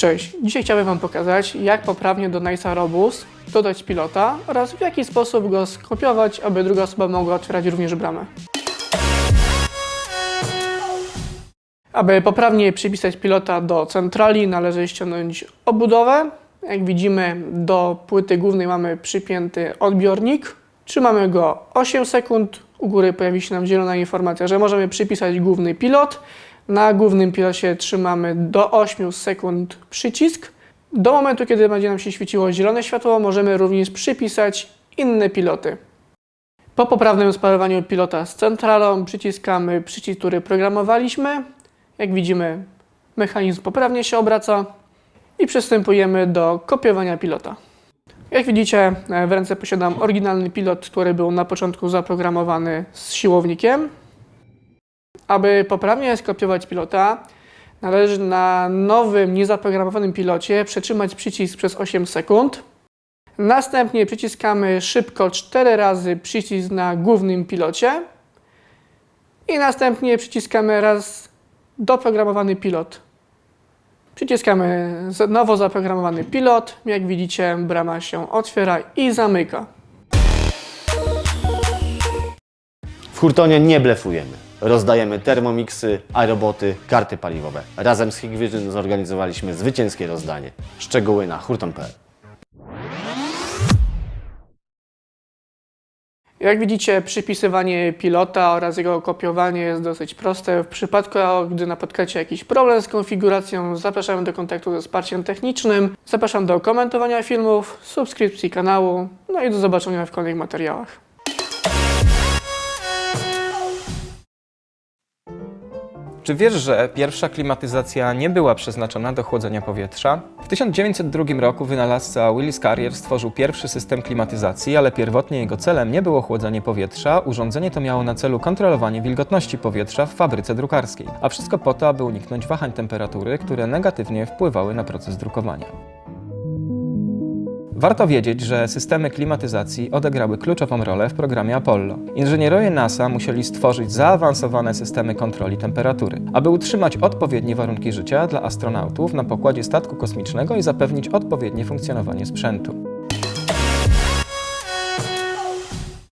Cześć, dzisiaj chciałbym Wam pokazać, jak poprawnie do Nice'a Robust dodać pilota oraz w jaki sposób go skopiować, aby druga osoba mogła otwierać również bramę. Aby poprawnie przypisać pilota do centrali, należy ściągnąć obudowę. Jak widzimy, do płyty głównej mamy przypięty odbiornik. Trzymamy go 8 sekund. U góry pojawi się nam zielona informacja, że możemy przypisać główny pilot. Na głównym pilocie trzymamy do 8 sekund przycisk. Do momentu, kiedy będzie nam się świeciło zielone światło, możemy również przypisać inne piloty. Po poprawnym sparowaniu pilota z centralą przyciskamy przycisk, który programowaliśmy. Jak widzimy, mechanizm poprawnie się obraca i przystępujemy do kopiowania pilota. Jak widzicie, e, w ręce posiadam oryginalny pilot, który był na początku zaprogramowany z siłownikiem. Aby poprawnie skopiować pilota, należy na nowym, niezaprogramowanym pilocie przytrzymać przycisk przez 8 sekund. Następnie przyciskamy szybko 4 razy przycisk na głównym pilocie i następnie przyciskamy raz doprogramowany pilot. Przyciskamy nowo zaprogramowany pilot. Jak widzicie, brama się otwiera i zamyka. W Hurtonie nie blefujemy. Rozdajemy termomiksy, aeroboty, karty paliwowe. Razem z Hikvision zorganizowaliśmy zwycięskie rozdanie. Szczegóły na hurton.pl Jak widzicie, przypisywanie pilota oraz jego kopiowanie jest dosyć proste. W przypadku, gdy napotkacie jakiś problem z konfiguracją, zapraszam do kontaktu ze wsparciem technicznym. Zapraszam do komentowania filmów, subskrypcji kanału, no i do zobaczenia w kolejnych materiałach. Czy wiesz, że pierwsza klimatyzacja nie była przeznaczona do chłodzenia powietrza? W 1902 roku wynalazca Willis Carrier stworzył pierwszy system klimatyzacji, ale pierwotnie jego celem nie było chłodzenie powietrza. Urządzenie to miało na celu kontrolowanie wilgotności powietrza w fabryce drukarskiej, a wszystko po to, aby uniknąć wahań temperatury, które negatywnie wpływały na proces drukowania. Warto wiedzieć, że systemy klimatyzacji odegrały kluczową rolę w programie Apollo. Inżynierowie NASA musieli stworzyć zaawansowane systemy kontroli temperatury, aby utrzymać odpowiednie warunki życia dla astronautów na pokładzie statku kosmicznego i zapewnić odpowiednie funkcjonowanie sprzętu.